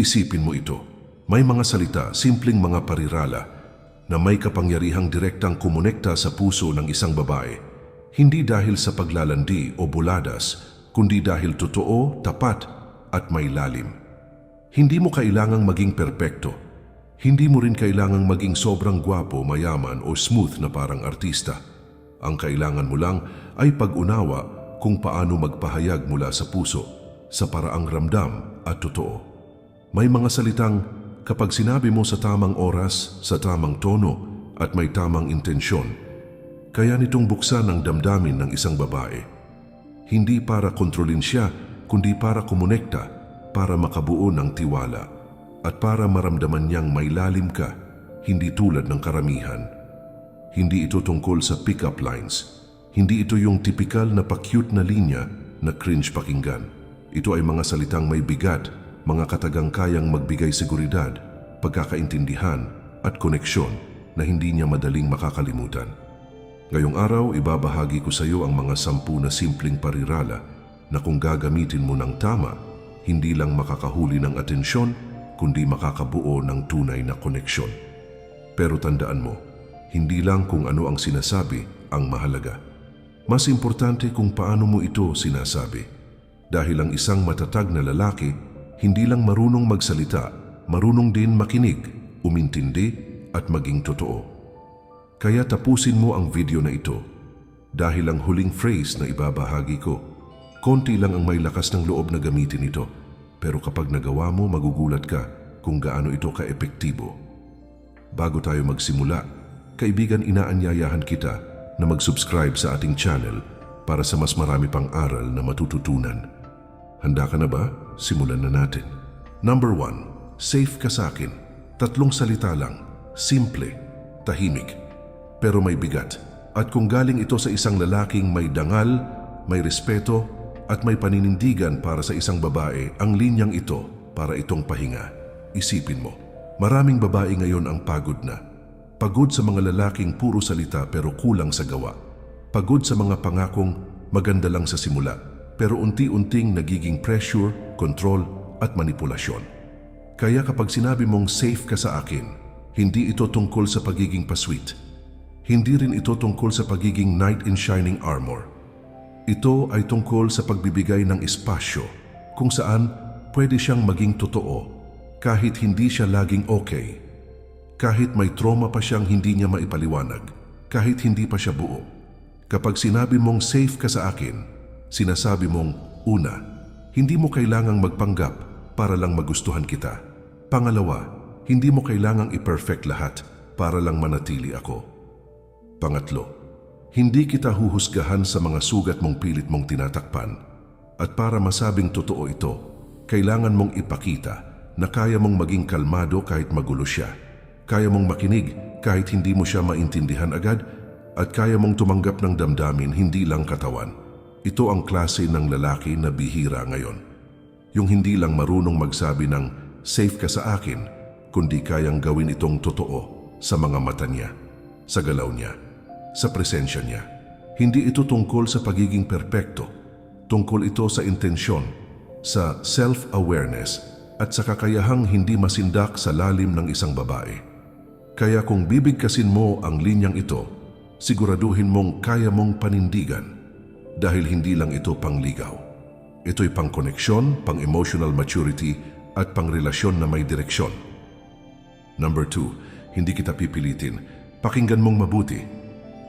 Isipin mo ito. May mga salita, simpleng mga parirala, na may kapangyarihang direktang kumonekta sa puso ng isang babae. Hindi dahil sa paglalandi o buladas, kundi dahil totoo, tapat, at may lalim. Hindi mo kailangang maging perpekto. Hindi mo rin kailangang maging sobrang gwapo, mayaman o smooth na parang artista. Ang kailangan mo lang ay pag-unawa kung paano magpahayag mula sa puso, sa paraang ramdam at totoo. May mga salitang kapag sinabi mo sa tamang oras, sa tamang tono at may tamang intensyon, kaya nitong buksan ang damdamin ng isang babae. Hindi para kontrolin siya, kundi para kumonekta, para makabuo ng tiwala, at para maramdaman niyang may lalim ka, hindi tulad ng karamihan. Hindi ito tungkol sa pick-up lines. Hindi ito yung tipikal na pa-cute na linya na cringe pakinggan. Ito ay mga salitang may bigat, mga katagang kayang magbigay seguridad, pagkakaintindihan at koneksyon na hindi niya madaling makakalimutan. Ngayong araw, ibabahagi ko sa iyo ang mga sampu na simpleng parirala na kung gagamitin mo ng tama, hindi lang makakahuli ng atensyon, kundi makakabuo ng tunay na koneksyon. Pero tandaan mo, hindi lang kung ano ang sinasabi ang mahalaga. Mas importante kung paano mo ito sinasabi. Dahil ang isang matatag na lalaki, hindi lang marunong magsalita, marunong din makinig, umintindi at maging totoo. Kaya tapusin mo ang video na ito dahil ang huling phrase na ibabahagi ko, konti lang ang may lakas ng loob na gamitin ito. Pero kapag nagawa mo, magugulat ka kung gaano ito ka-epektibo. Bago tayo magsimula, kaibigan inaanyayahan kita na mag-subscribe sa ating channel para sa mas marami pang aral na matututunan. Handa ka na ba? Simulan na natin. Number one, safe ka sa akin. Tatlong salita lang, simple, tahimik, pero may bigat. At kung galing ito sa isang lalaking may dangal, may respeto, at may paninindigan para sa isang babae, ang linyang ito para itong pahinga. Isipin mo, maraming babae ngayon ang pagod na. Pagod sa mga lalaking puro salita pero kulang sa gawa. Pagod sa mga pangakong maganda lang sa simula, pero unti-unting nagiging pressure, control, at manipulasyon. Kaya kapag sinabi mong safe ka sa akin, hindi ito tungkol sa pagiging pasweet. Hindi rin ito tungkol sa pagiging knight in shining armor. Ito ay tungkol sa pagbibigay ng espasyo kung saan pwede siyang maging totoo kahit hindi siya laging okay. Kahit may trauma pa siyang hindi niya maipaliwanag, kahit hindi pa siya buo. Kapag sinabi mong safe ka sa akin, sinasabi mong una, hindi mo kailangang magpanggap para lang magustuhan kita. Pangalawa, hindi mo kailangang i-perfect lahat para lang manatili ako. Pangatlo, hindi kita huhusgahan sa mga sugat mong pilit mong tinatakpan. At para masabing totoo ito, kailangan mong ipakita na kaya mong maging kalmado kahit magulo siya. Kaya mong makinig kahit hindi mo siya maintindihan agad at kaya mong tumanggap ng damdamin hindi lang katawan. Ito ang klase ng lalaki na bihira ngayon. Yung hindi lang marunong magsabi ng safe ka sa akin, kundi kayang gawin itong totoo sa mga mata niya, sa galaw niya, sa presensya niya. Hindi ito tungkol sa pagiging perpekto. Tungkol ito sa intensyon, sa self-awareness at sa kakayahang hindi masindak sa lalim ng isang babae. Kaya kung bibigkasin mo ang linyang ito, siguraduhin mong kaya mong panindigan dahil hindi lang ito pangligaw. Ito'y pang-koneksyon, pang-emotional maturity at pang-relasyon na may direksyon. Number two, hindi kita pipilitin. Pakinggan mong mabuti.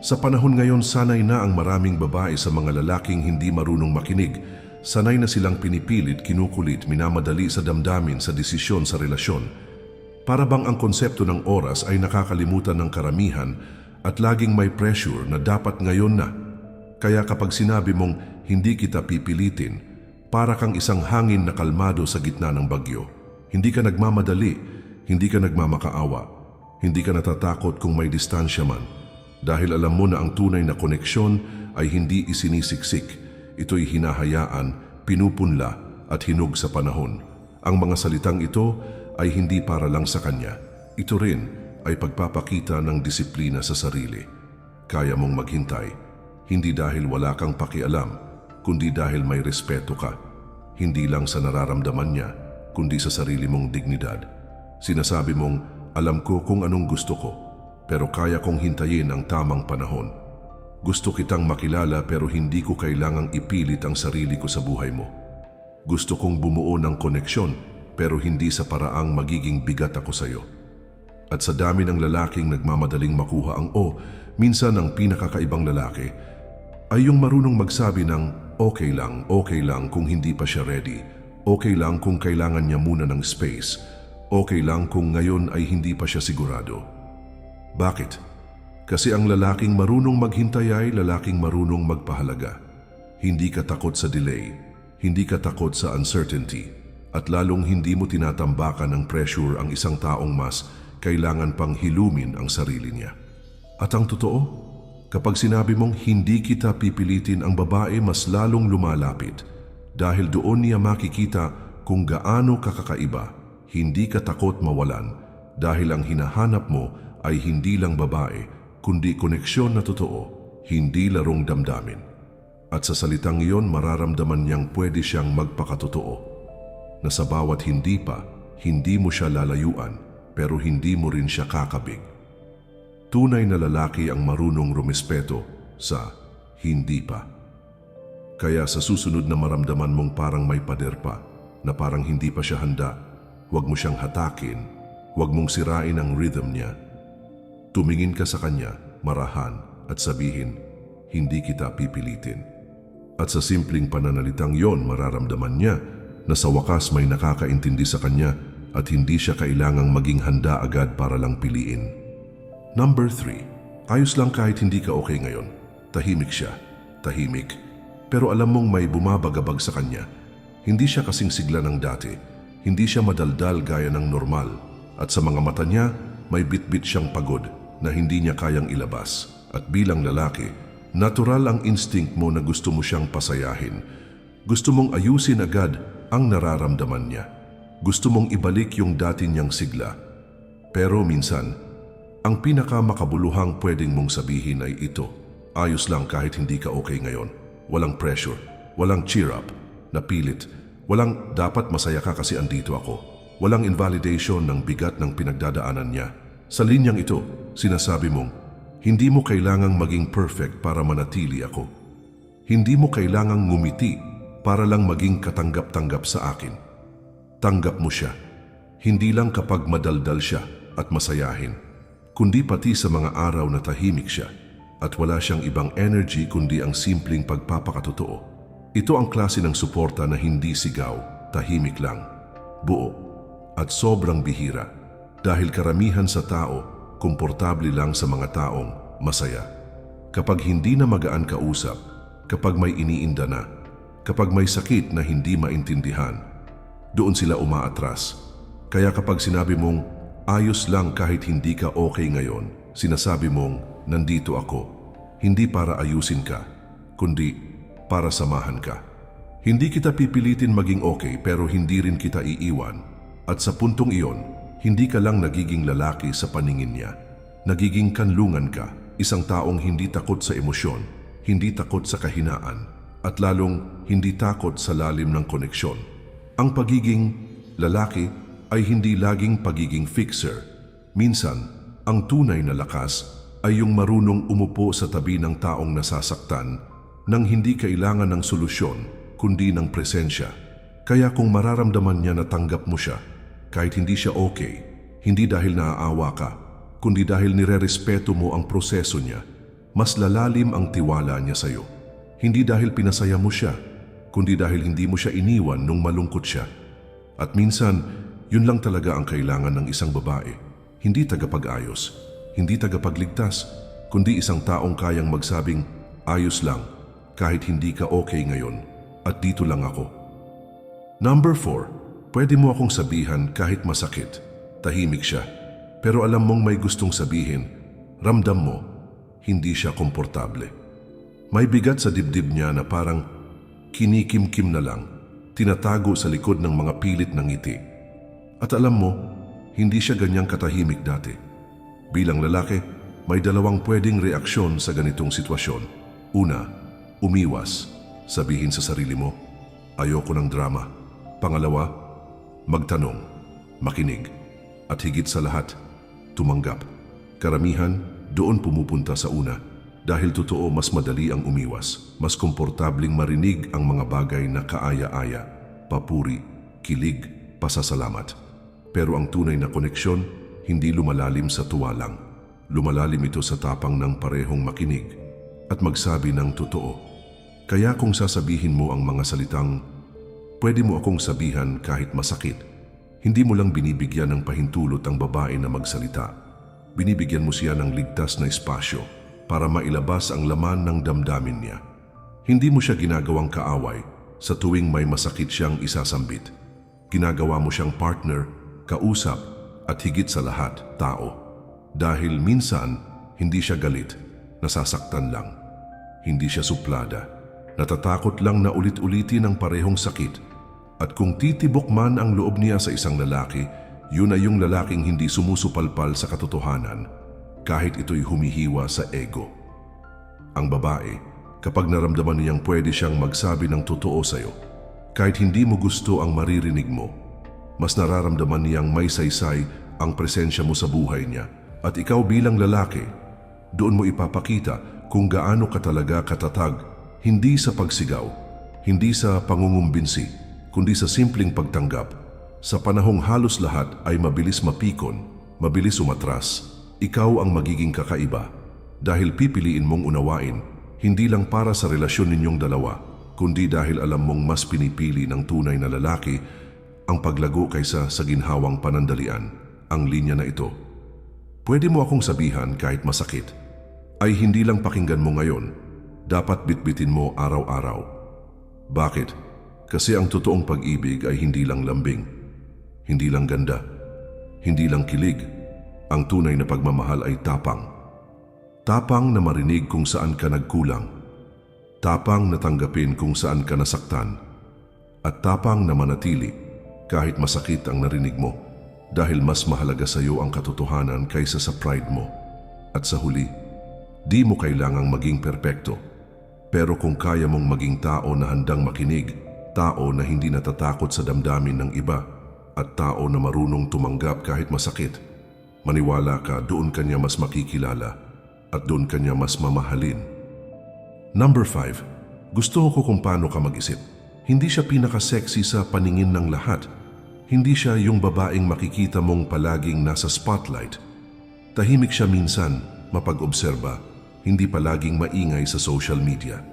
Sa panahon ngayon, sanay na ang maraming babae sa mga lalaking hindi marunong makinig. Sanay na silang pinipilit, kinukulit, minamadali sa damdamin sa desisyon sa relasyon. Para bang ang konsepto ng oras ay nakakalimutan ng karamihan at laging may pressure na dapat ngayon na. Kaya kapag sinabi mong hindi kita pipilitin, para kang isang hangin na kalmado sa gitna ng bagyo. Hindi ka nagmamadali, hindi ka nagmamakaawa, hindi ka natatakot kung may distansya man. Dahil alam mo na ang tunay na koneksyon ay hindi isinisiksik. Ito'y hinahayaan, pinupunla at hinug sa panahon. Ang mga salitang ito ay hindi para lang sa kanya. Ito rin ay pagpapakita ng disiplina sa sarili. Kaya mong maghintay, hindi dahil wala kang pakialam, kundi dahil may respeto ka. Hindi lang sa nararamdaman niya, kundi sa sarili mong dignidad. Sinasabi mong, alam ko kung anong gusto ko, pero kaya kong hintayin ang tamang panahon. Gusto kitang makilala pero hindi ko kailangang ipilit ang sarili ko sa buhay mo. Gusto kong bumuo ng koneksyon pero hindi sa paraang magiging bigat ako sa iyo. At sa dami ng lalaking nagmamadaling makuha ang o, minsan ang pinakakaibang lalaki ay yung marunong magsabi ng okay lang, okay lang kung hindi pa siya ready, okay lang kung kailangan niya muna ng space, okay lang kung ngayon ay hindi pa siya sigurado. Bakit? Kasi ang lalaking marunong maghintay ay lalaking marunong magpahalaga. Hindi ka takot sa delay, hindi ka takot sa uncertainty, at lalong hindi mo tinatambakan ng pressure ang isang taong mas kailangan pang hilumin ang sarili niya. At ang totoo, kapag sinabi mong hindi kita pipilitin ang babae mas lalong lumalapit dahil doon niya makikita kung gaano ka kakaiba, hindi ka takot mawalan dahil ang hinahanap mo ay hindi lang babae kundi koneksyon na totoo, hindi larong damdamin. At sa salitang iyon mararamdaman niyang pwede siyang magpakatotoo na sa bawat hindi pa, hindi mo siya lalayuan pero hindi mo rin siya kakabig. Tunay na lalaki ang marunong rumispeto sa hindi pa. Kaya sa susunod na maramdaman mong parang may pader pa, na parang hindi pa siya handa, huwag mo siyang hatakin, huwag mong sirain ang rhythm niya. Tumingin ka sa kanya, marahan, at sabihin, hindi kita pipilitin. At sa simpleng pananalitang yon mararamdaman niya na sa wakas may nakakaintindi sa kanya at hindi siya kailangang maging handa agad para lang piliin. Number 3. Ayos lang kahit hindi ka okay ngayon. Tahimik siya. Tahimik. Pero alam mong may bumabagabag sa kanya. Hindi siya kasing sigla ng dati. Hindi siya madaldal gaya ng normal. At sa mga mata niya, may bitbit siyang pagod na hindi niya kayang ilabas. At bilang lalaki, natural ang instinct mo na gusto mo siyang pasayahin. Gusto mong ayusin agad ang nararamdaman niya. Gusto mong ibalik yung dati niyang sigla. Pero minsan, ang pinakamakabuluhang pwedeng mong sabihin ay ito. Ayos lang kahit hindi ka okay ngayon. Walang pressure, walang cheer up, napilit, walang dapat masaya ka kasi andito ako. Walang invalidation ng bigat ng pinagdadaanan niya. Sa linyang ito, sinasabi mong, hindi mo kailangang maging perfect para manatili ako. Hindi mo kailangang ngumiti para lang maging katanggap-tanggap sa akin. Tanggap mo siya. Hindi lang kapag madaldal siya at masayahin, kundi pati sa mga araw na tahimik siya at wala siyang ibang energy kundi ang simpleng pagpapakatotoo. Ito ang klase ng suporta na hindi sigaw, tahimik lang, buo, at sobrang bihira dahil karamihan sa tao komportable lang sa mga taong masaya. Kapag hindi na magaan kausap, kapag may iniinda na, kapag may sakit na hindi maintindihan, doon sila umaatras. Kaya kapag sinabi mong ayos lang kahit hindi ka okay ngayon, sinasabi mong nandito ako, hindi para ayusin ka, kundi para samahan ka. Hindi kita pipilitin maging okay pero hindi rin kita iiwan. At sa puntong iyon, hindi ka lang nagiging lalaki sa paningin niya. Nagiging kanlungan ka, isang taong hindi takot sa emosyon, hindi takot sa kahinaan, at lalong hindi takot sa lalim ng koneksyon. Ang pagiging lalaki ay hindi laging pagiging fixer. Minsan, ang tunay na lakas ay yung marunong umupo sa tabi ng taong nasasaktan nang hindi kailangan ng solusyon kundi ng presensya. Kaya kung mararamdaman niya na tanggap mo siya, kahit hindi siya okay, hindi dahil naaawa ka, kundi dahil nirerespeto mo ang proseso niya, mas lalalim ang tiwala niya sa iyo. Hindi dahil pinasaya mo siya, kundi dahil hindi mo siya iniwan nung malungkot siya. At minsan, yun lang talaga ang kailangan ng isang babae. Hindi tagapag-ayos, hindi tagapagligtas, kundi isang taong kayang magsabing, ayos lang, kahit hindi ka okay ngayon, at dito lang ako. Number 4, pwede mo akong sabihan kahit masakit. Tahimik siya, pero alam mong may gustong sabihin, ramdam mo, hindi siya komportable. May bigat sa dibdib niya na parang kinikim-kim na lang, tinatago sa likod ng mga pilit ng ngiti. At alam mo, hindi siya ganyang katahimik dati. Bilang lalaki, may dalawang pwedeng reaksyon sa ganitong sitwasyon. Una, umiwas. Sabihin sa sarili mo, ayoko ng drama. Pangalawa, magtanong, makinig, at higit sa lahat, tumanggap. Karamihan, doon pumupunta sa una. Dahil totoo, mas madali ang umiwas. Mas komportabling marinig ang mga bagay na kaaya-aya, papuri, kilig, pasasalamat. Pero ang tunay na koneksyon, hindi lumalalim sa tuwa lang. Lumalalim ito sa tapang ng parehong makinig at magsabi ng totoo. Kaya kung sasabihin mo ang mga salitang, pwede mo akong sabihan kahit masakit, hindi mo lang binibigyan ng pahintulot ang babae na magsalita. Binibigyan mo siya ng ligtas na espasyo para mailabas ang laman ng damdamin niya. Hindi mo siya ginagawang kaaway sa tuwing may masakit siyang isasambit. Ginagawa mo siyang partner, kausap, at higit sa lahat, tao. Dahil minsan, hindi siya galit, nasasaktan lang. Hindi siya suplada. Natatakot lang na ulit-ulitin ang parehong sakit. At kung titibok man ang loob niya sa isang lalaki, yun ay yung lalaking hindi sumusupalpal sa katotohanan kahit ito'y humihiwa sa ego. Ang babae, kapag naramdaman niyang pwede siyang magsabi ng totoo sa'yo, kahit hindi mo gusto ang maririnig mo, mas nararamdaman niyang may saysay ang presensya mo sa buhay niya. At ikaw bilang lalaki, doon mo ipapakita kung gaano ka talaga katatag, hindi sa pagsigaw, hindi sa pangungumbinsi, kundi sa simpleng pagtanggap. Sa panahong halos lahat ay mabilis mapikon, mabilis umatras, ikaw ang magiging kakaiba dahil pipiliin mong unawain, hindi lang para sa relasyon ninyong dalawa, kundi dahil alam mong mas pinipili ng tunay na lalaki ang paglago kaysa sa ginhawang panandalian, ang linya na ito. Pwede mo akong sabihan kahit masakit, ay hindi lang pakinggan mo ngayon, dapat bitbitin mo araw-araw. Bakit? Kasi ang totoong pag-ibig ay hindi lang lambing, hindi lang ganda, hindi lang kilig. Ang tunay na pagmamahal ay tapang. Tapang na marinig kung saan ka nagkulang. Tapang na tanggapin kung saan ka nasaktan. At tapang na manatili kahit masakit ang narinig mo dahil mas mahalaga sa iyo ang katotohanan kaysa sa pride mo. At sa huli, di mo kailangang maging perpekto. Pero kung kaya mong maging tao na handang makinig, tao na hindi natatakot sa damdamin ng iba, at tao na marunong tumanggap kahit masakit, maniwala ka doon kanya mas makikilala at doon kanya mas mamahalin. Number 5. Gusto ko kung paano ka mag-isip. Hindi siya pinaka-sexy sa paningin ng lahat. Hindi siya yung babaeng makikita mong palaging nasa spotlight. Tahimik siya minsan, mapag-obserba, hindi palaging maingay sa social media.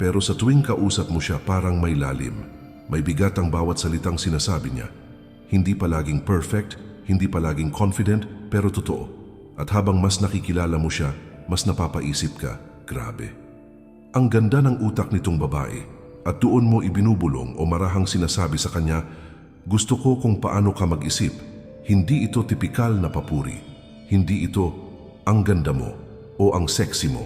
Pero sa tuwing kausap mo siya parang may lalim. May bigat ang bawat salitang sinasabi niya. Hindi palaging perfect, hindi palaging confident, pero totoo. At habang mas nakikilala mo siya, mas napapaisip ka, grabe. Ang ganda ng utak nitong babae at doon mo ibinubulong o marahang sinasabi sa kanya, gusto ko kung paano ka mag-isip. Hindi ito tipikal na papuri. Hindi ito ang ganda mo o ang sexy mo.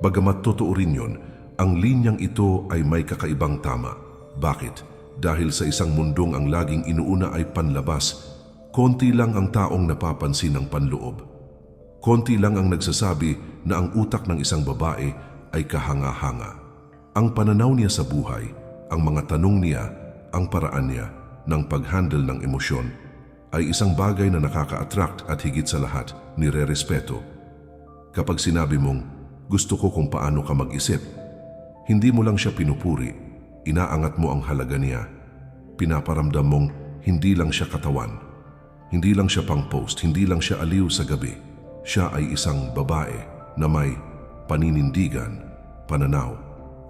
Bagamat totoo rin yun, ang linyang ito ay may kakaibang tama. Bakit? Dahil sa isang mundong ang laging inuuna ay panlabas, konti lang ang taong napapansin ng panloob. Konti lang ang nagsasabi na ang utak ng isang babae ay kahanga-hanga. Ang pananaw niya sa buhay, ang mga tanong niya, ang paraan niya ng pag-handle ng emosyon ay isang bagay na nakaka-attract at higit sa lahat, nire-respeto. Kapag sinabi mong, gusto ko kung paano ka mag-isip, hindi mo lang siya pinupuri, inaangat mo ang halaga niya. Pinaparamdam mong hindi lang siya katawan, hindi lang siya pang-post, hindi lang siya aliw sa gabi. Siya ay isang babae na may paninindigan, pananaw,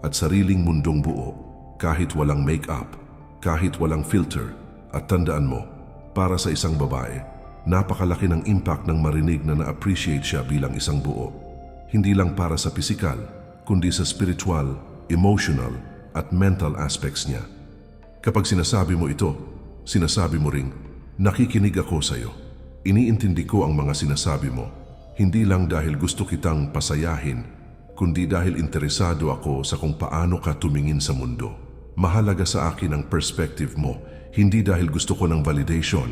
at sariling mundong buo kahit walang make-up, kahit walang filter. At tandaan mo, para sa isang babae, napakalaki ng impact ng marinig na na-appreciate siya bilang isang buo. Hindi lang para sa pisikal, kundi sa spiritual, emotional, at mental aspects niya. Kapag sinasabi mo ito, sinasabi mo ring, nakikinig ako sa iyo. Iniintindi ko ang mga sinasabi mo, hindi lang dahil gusto kitang pasayahin, kundi dahil interesado ako sa kung paano ka tumingin sa mundo. Mahalaga sa akin ang perspective mo, hindi dahil gusto ko ng validation,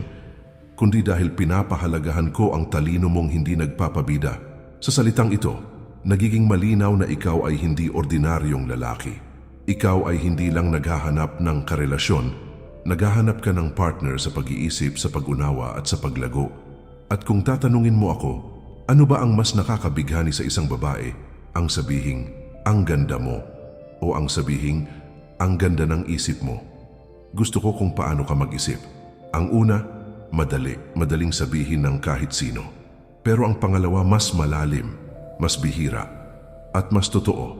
kundi dahil pinapahalagahan ko ang talino mong hindi nagpapabida. Sa salitang ito, nagiging malinaw na ikaw ay hindi ordinaryong lalaki. Ikaw ay hindi lang naghahanap ng karelasyon, naghahanap ka ng partner sa pag-iisip, sa pag-unawa at sa paglago. At kung tatanungin mo ako, ano ba ang mas nakakabighani sa isang babae? Ang sabihing, ang ganda mo. O ang sabihing, ang ganda ng isip mo. Gusto ko kung paano ka mag-isip. Ang una, madali, madaling sabihin ng kahit sino. Pero ang pangalawa, mas malalim, mas bihira, at mas totoo.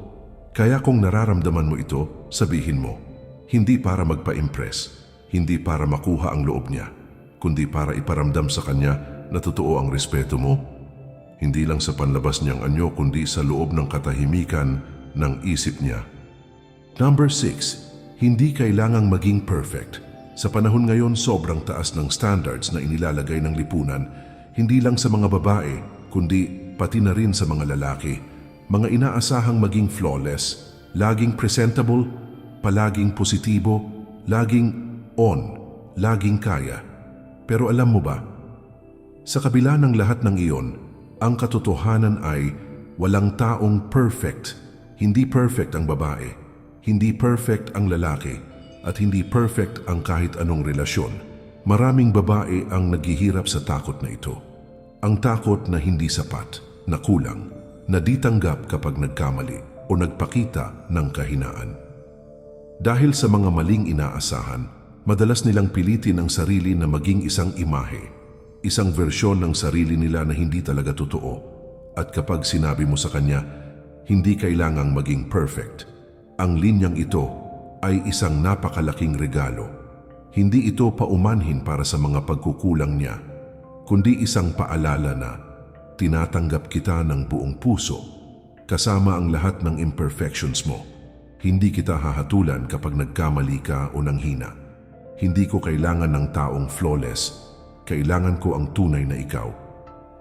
Kaya kung nararamdaman mo ito, sabihin mo, hindi para magpa-impress, hindi para makuha ang loob niya, kundi para iparamdam sa kanya na totoo ang respeto mo. Hindi lang sa panlabas niyang anyo, kundi sa loob ng katahimikan ng isip niya. Number 6. Hindi kailangang maging perfect. Sa panahon ngayon, sobrang taas ng standards na inilalagay ng lipunan, hindi lang sa mga babae, kundi pati na rin sa mga lalaki. Mga inaasahang maging flawless, laging presentable, palaging positibo, laging on, laging kaya. Pero alam mo ba, sa kabila ng lahat ng iyon, ang katotohanan ay walang taong perfect. Hindi perfect ang babae, hindi perfect ang lalaki, at hindi perfect ang kahit anong relasyon. Maraming babae ang naghihirap sa takot na ito. Ang takot na hindi sapat, na kulang, na di tanggap kapag nagkamali o nagpakita ng kahinaan. Dahil sa mga maling inaasahan, madalas nilang pilitin ang sarili na maging isang imahe, isang versyon ng sarili nila na hindi talaga totoo. At kapag sinabi mo sa kanya, hindi kailangang maging perfect, ang linyang ito ay isang napakalaking regalo. Hindi ito paumanhin para sa mga pagkukulang niya, kundi isang paalala na tinatanggap kita ng buong puso, kasama ang lahat ng imperfections mo. Hindi kita hahatulan kapag nagkamali ka o nanghina. Hindi ko kailangan ng taong flawless. Kailangan ko ang tunay na ikaw.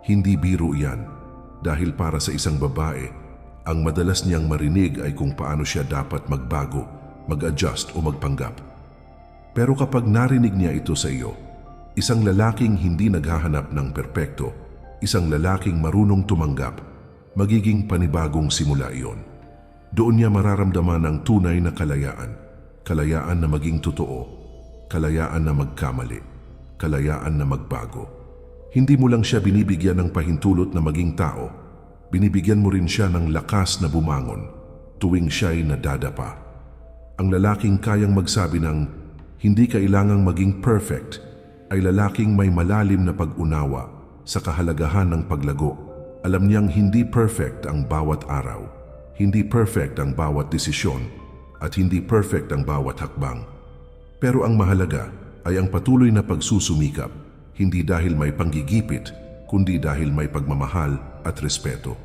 Hindi biro yan. Dahil para sa isang babae, ang madalas niyang marinig ay kung paano siya dapat magbago, mag-adjust o magpanggap. Pero kapag narinig niya ito sa iyo, isang lalaking hindi naghahanap ng perpekto, isang lalaking marunong tumanggap, magiging panibagong simula iyon. Doon niya mararamdaman ang tunay na kalayaan, kalayaan na maging totoo, kalayaan na magkamali, kalayaan na magbago. Hindi mo lang siya binibigyan ng pahintulot na maging tao, binibigyan mo rin siya ng lakas na bumangon tuwing siya'y nadadapa. Ang lalaking kayang magsabi ng hindi kailangang maging perfect ay lalaking may malalim na pag-unawa sa kahalagahan ng paglago. Alam niyang hindi perfect ang bawat araw, hindi perfect ang bawat desisyon, at hindi perfect ang bawat hakbang. Pero ang mahalaga ay ang patuloy na pagsusumikap, hindi dahil may panggigipit, kundi dahil may pagmamahal at respeto.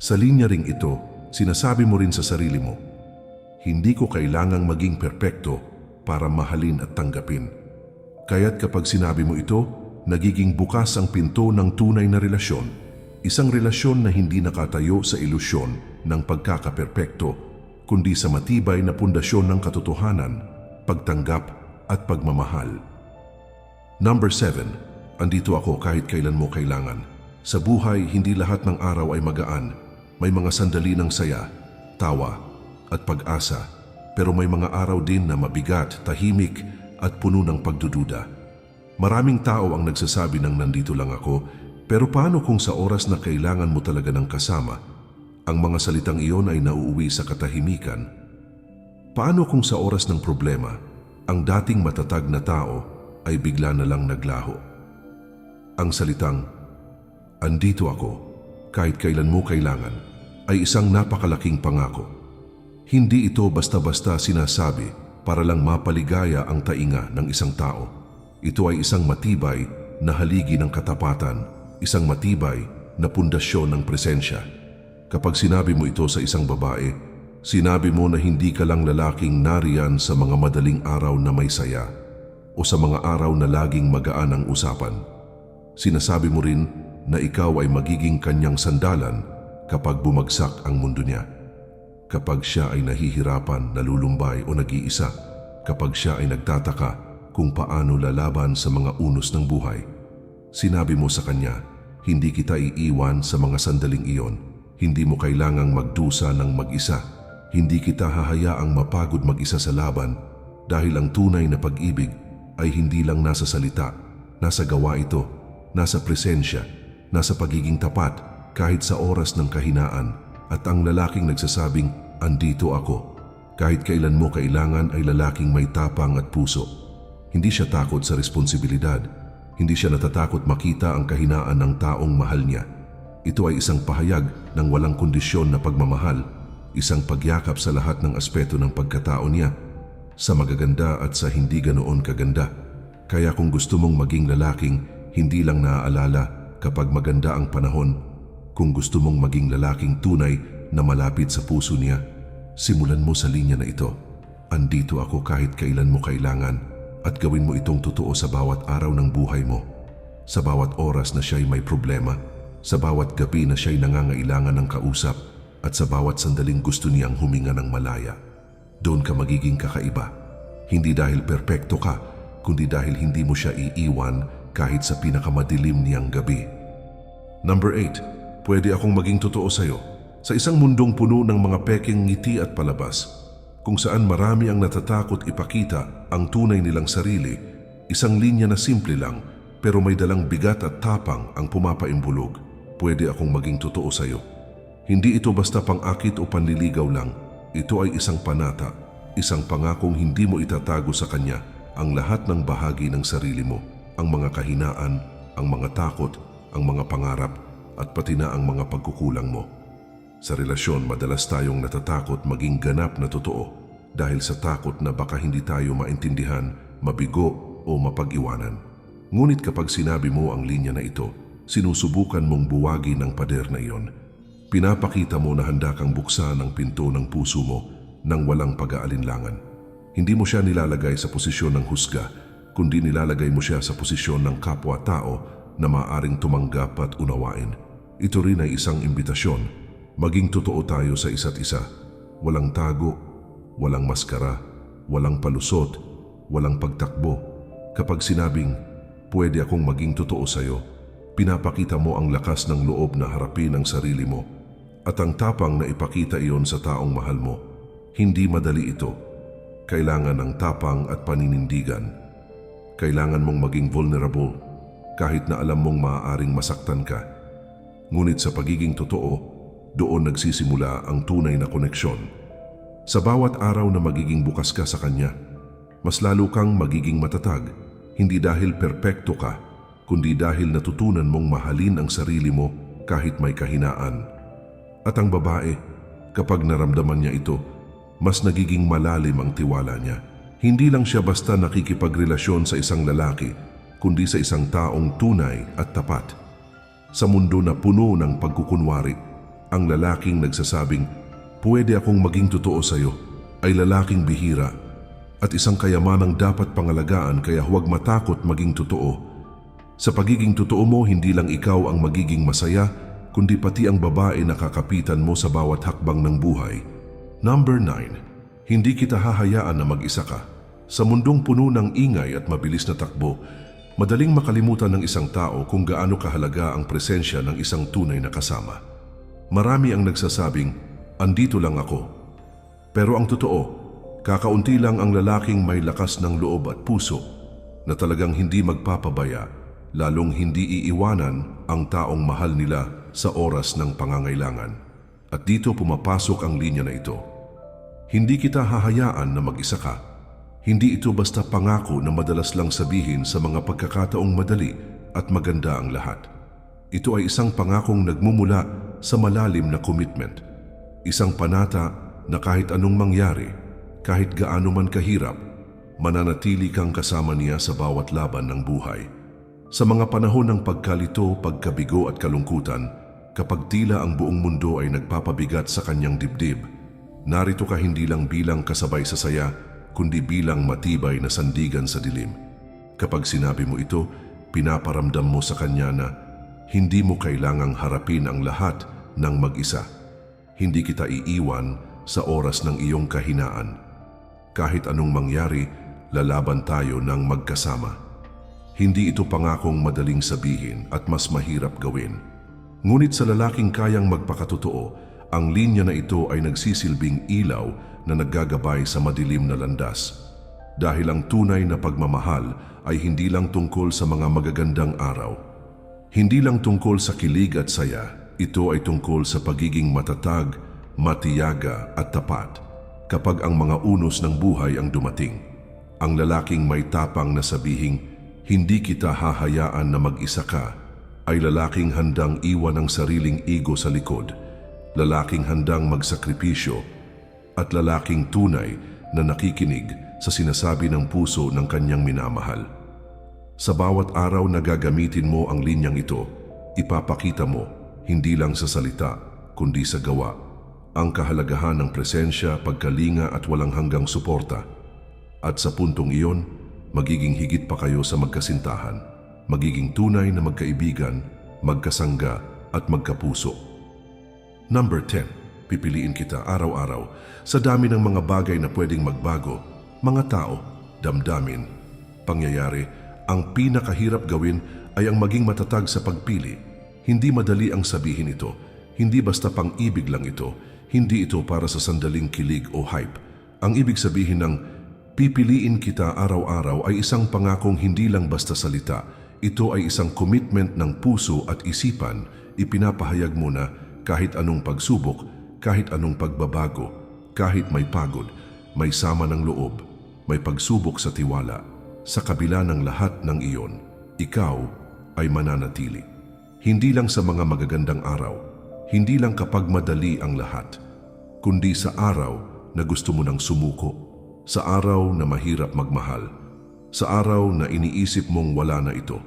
Sa linya ring ito, sinasabi mo rin sa sarili mo, hindi ko kailangang maging perpekto para mahalin at tanggapin. Kaya't kapag sinabi mo ito, nagiging bukas ang pinto ng tunay na relasyon. Isang relasyon na hindi nakatayo sa ilusyon ng pagkakaperpekto, kundi sa matibay na pundasyon ng katotohanan, pagtanggap at pagmamahal. Number 7. Andito ako kahit kailan mo kailangan. Sa buhay, hindi lahat ng araw ay magaan. May mga sandali ng saya, tawa, at pag-asa. Pero may mga araw din na mabigat, tahimik, at puno ng pagdududa. Maraming tao ang nagsasabi ng nandito lang ako, pero paano kung sa oras na kailangan mo talaga ng kasama, ang mga salitang iyon ay nauuwi sa katahimikan? Paano kung sa oras ng problema, ang dating matatag na tao ay bigla na lang naglaho? Ang salitang, andito ako, kahit kailan mo kailangan, ay isang napakalaking pangako. Hindi ito basta-basta sinasabi para lang mapaligaya ang tainga ng isang tao. Ito ay isang matibay na haligi ng katapatan, isang matibay na pundasyon ng presensya. Kapag sinabi mo ito sa isang babae, sinabi mo na hindi ka lang lalaking nariyan sa mga madaling araw na may saya o sa mga araw na laging magaan ang usapan. Sinasabi mo rin na ikaw ay magiging kanyang sandalan kapag bumagsak ang mundo niya kapag siya ay nahihirapan, nalulumbay o nag-iisa, kapag siya ay nagtataka kung paano lalaban sa mga unos ng buhay. Sinabi mo sa kanya, hindi kita iiwan sa mga sandaling iyon. Hindi mo kailangang magdusa ng mag-isa. Hindi kita hahayaang mapagod mag-isa sa laban. Dahil ang tunay na pag-ibig ay hindi lang nasa salita, nasa gawa ito, nasa presensya, nasa pagiging tapat kahit sa oras ng kahinaan at ang lalaking nagsasabing, andito ako. Kahit kailan mo kailangan ay lalaking may tapang at puso. Hindi siya takot sa responsibilidad. Hindi siya natatakot makita ang kahinaan ng taong mahal niya. Ito ay isang pahayag ng walang kondisyon na pagmamahal, isang pagyakap sa lahat ng aspeto ng pagkatao niya, sa magaganda at sa hindi ganoon kaganda. Kaya kung gusto mong maging lalaking hindi lang naaalala kapag maganda ang panahon, kung gusto mong maging lalaking tunay na malapit sa puso niya, simulan mo sa linya na ito. Andito ako kahit kailan mo kailangan at gawin mo itong totoo sa bawat araw ng buhay mo. Sa bawat oras na siya'y may problema, sa bawat gabi na siya'y nangangailangan ng kausap at sa bawat sandaling gusto niyang huminga ng malaya. Doon ka magiging kakaiba. Hindi dahil perpekto ka, kundi dahil hindi mo siya iiwan kahit sa pinakamadilim niyang gabi. Number 8. Pwede akong maging totoo sa'yo. Sa isang mundong puno ng mga peking ngiti at palabas, kung saan marami ang natatakot ipakita ang tunay nilang sarili, isang linya na simple lang pero may dalang bigat at tapang ang pumapaimbulog. Pwede akong maging totoo sa'yo. Hindi ito basta pang-akit o panliligaw lang. Ito ay isang panata, isang pangakong hindi mo itatago sa kanya ang lahat ng bahagi ng sarili mo, ang mga kahinaan, ang mga takot, ang mga pangarap, at pati na ang mga pagkukulang mo. Sa relasyon, madalas tayong natatakot maging ganap na totoo dahil sa takot na baka hindi tayo maintindihan, mabigo o mapag-iwanan. Ngunit kapag sinabi mo ang linya na ito, sinusubukan mong buwagi ng pader na iyon. Pinapakita mo na handa kang buksan ang pinto ng puso mo nang walang pag-aalinlangan. Hindi mo siya nilalagay sa posisyon ng husga, kundi nilalagay mo siya sa posisyon ng kapwa-tao na maaring tumanggap at unawain. Ito rin ay isang imbitasyon. Maging totoo tayo sa isa't isa. Walang tago, walang maskara, walang palusot, walang pagtakbo. Kapag sinabing, pwede akong maging totoo sa'yo, pinapakita mo ang lakas ng loob na harapin ang sarili mo at ang tapang na ipakita iyon sa taong mahal mo. Hindi madali ito. Kailangan ng tapang at paninindigan. Kailangan mong maging vulnerable kahit na alam mong maaaring masaktan ka. Ngunit sa pagiging totoo, doon nagsisimula ang tunay na koneksyon. Sa bawat araw na magiging bukas ka sa Kanya, mas lalo kang magiging matatag, hindi dahil perpekto ka, kundi dahil natutunan mong mahalin ang sarili mo kahit may kahinaan. At ang babae, kapag naramdaman niya ito, mas nagiging malalim ang tiwala niya. Hindi lang siya basta nakikipagrelasyon sa isang lalaki, kundi sa isang taong tunay at tapat. Sa mundo na puno ng pagkukunwari, ang lalaking nagsasabing, pwede akong maging totoo sa iyo, ay lalaking bihira at isang kayamanang dapat pangalagaan kaya huwag matakot maging totoo. Sa pagiging totoo mo, hindi lang ikaw ang magiging masaya, kundi pati ang babae na kakapitan mo sa bawat hakbang ng buhay. Number 9. Hindi kita hahayaan na mag-isa ka. Sa mundong puno ng ingay at mabilis na takbo, madaling makalimutan ng isang tao kung gaano kahalaga ang presensya ng isang tunay na kasama. Marami ang nagsasabing, andito lang ako. Pero ang totoo, kakaunti lang ang lalaking may lakas ng loob at puso na talagang hindi magpapabaya, lalong hindi iiwanan ang taong mahal nila sa oras ng pangangailangan. At dito pumapasok ang linya na ito. Hindi kita hahayaan na mag-isa ka. Hindi ito basta pangako na madalas lang sabihin sa mga pagkakataong madali at maganda ang lahat. Ito ay isang pangakong nagmumula sa malalim na commitment. Isang panata na kahit anong mangyari, kahit gaano man kahirap, mananatili kang kasama niya sa bawat laban ng buhay. Sa mga panahon ng pagkalito, pagkabigo at kalungkutan, kapag tila ang buong mundo ay nagpapabigat sa kanyang dibdib, narito ka hindi lang bilang kasabay sa saya, kundi bilang matibay na sandigan sa dilim. Kapag sinabi mo ito, pinaparamdam mo sa kanya na hindi mo kailangang harapin ang lahat ng mag-isa. Hindi kita iiwan sa oras ng iyong kahinaan. Kahit anong mangyari, lalaban tayo ng magkasama. Hindi ito pangakong madaling sabihin at mas mahirap gawin. Ngunit sa lalaking kayang magpakatotoo, ang linya na ito ay nagsisilbing ilaw na naggagabay sa madilim na landas. Dahil ang tunay na pagmamahal ay hindi lang tungkol sa mga magagandang araw. Hindi lang tungkol sa kilig at saya, ito ay tungkol sa pagiging matatag, matiyaga at tapat kapag ang mga unos ng buhay ang dumating. Ang lalaking may tapang na sabihing, hindi kita hahayaan na mag-isa ka, ay lalaking handang iwan ang sariling ego sa likod, lalaking handang magsakripisyo, at lalaking tunay na nakikinig sa sinasabi ng puso ng kanyang minamahal. Sa bawat araw na gagamitin mo ang linyang ito, ipapakita mo, hindi lang sa salita, kundi sa gawa, ang kahalagahan ng presensya, pagkalinga at walang hanggang suporta. At sa puntong iyon, magiging higit pa kayo sa magkasintahan, magiging tunay na magkaibigan, magkasangga at magkapuso. Number 10. Pipiliin kita araw-araw sa dami ng mga bagay na pwedeng magbago, mga tao, damdamin, pangyayari, ang pinakahirap gawin ay ang maging matatag sa pagpili. Hindi madali ang sabihin ito, hindi basta pang-ibig lang ito, hindi ito para sa sandaling kilig o hype. Ang ibig sabihin ng pipiliin kita araw-araw ay isang pangakong hindi lang basta salita. Ito ay isang commitment ng puso at isipan. Ipinapahayag mo na kahit anong pagsubok, kahit anong pagbabago, kahit may pagod, may sama ng loob, may pagsubok sa tiwala. Sa kabila ng lahat ng iyon, ikaw ay mananatili. Hindi lang sa mga magagandang araw, hindi lang kapag madali ang lahat, kundi sa araw na gusto mo nang sumuko, sa araw na mahirap magmahal, sa araw na iniisip mong wala na ito.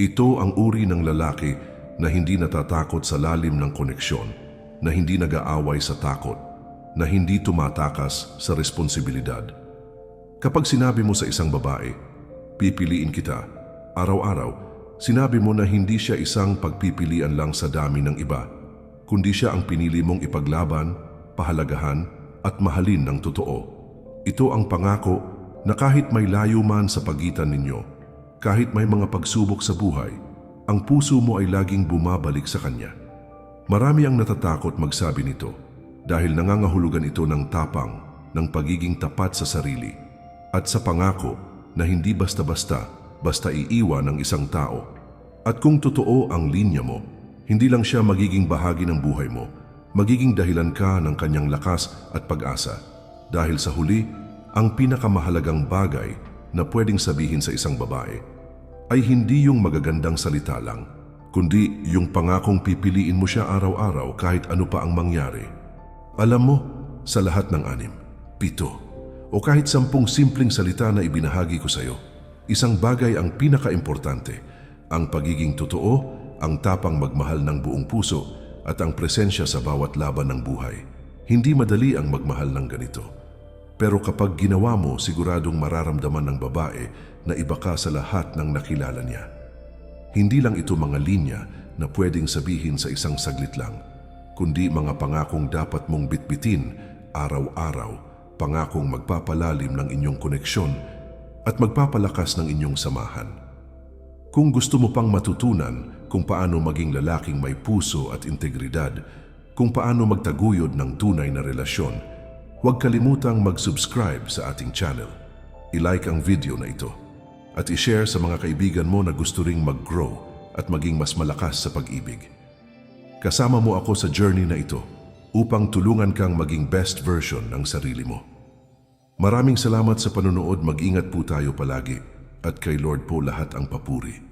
Ito ang uri ng lalaki na hindi natatakot sa lalim ng koneksyon, na hindi nag-aaway sa takot, na hindi tumatakas sa responsibilidad. Kapag sinabi mo sa isang babae, pipiliin kita, araw-araw, sinabi mo na hindi siya isang pagpipilian lang sa dami ng iba, kundi siya ang pinili mong ipaglaban, pahalagahan, at mahalin ng totoo. Ito ang pangako na kahit may layo man sa pagitan ninyo, kahit may mga pagsubok sa buhay, ang puso mo ay laging bumabalik sa Kanya. Marami ang natatakot magsabi nito dahil nangangahulugan ito ng tapang, ng pagiging tapat sa sarili, at sa pangako na hindi basta-basta, basta iiwan ng isang tao. At kung totoo ang linya mo, hindi lang siya magiging bahagi ng buhay mo, magiging dahilan ka ng kanyang lakas at pag-asa. Dahil sa huli, ang pinakamahalagang bagay na pwedeng sabihin sa isang babae ay hindi yung magagandang salita lang, kundi yung pangakong pipiliin mo siya araw-araw kahit ano pa ang mangyari. Alam mo, sa lahat ng anim, pito, o kahit sampung simpleng salita na ibinahagi ko sa iyo, isang bagay ang pinaka-importante, ang pagiging totoo, ang tapang magmahal ng buong puso, at ang presensya sa bawat laban ng buhay. Hindi madali ang magmahal ng ganito. Pero kapag ginawa mo, siguradong mararamdaman ng babae na iba ka sa lahat ng nakilala niya. Hindi lang ito mga linya na pwedeng sabihin sa isang saglit lang, kundi mga pangakong dapat mong bitbitin araw-araw, pangakong magpapalalim ng inyong koneksyon at magpapalakas ng inyong samahan. Kung gusto mo pang matutunan kung paano maging lalaking may puso at integridad, kung paano magtaguyod ng tunay na relasyon, huwag kalimutang mag-subscribe sa ating channel. I-like ang video na ito at i-share sa mga kaibigan mo na gusto ring mag-grow at maging mas malakas sa pag-ibig. Kasama mo ako sa journey na ito upang tulungan kang maging best version ng sarili mo. Maraming salamat sa panonood, mag-ingat po tayo palagi at kay Lord po lahat ang papuri.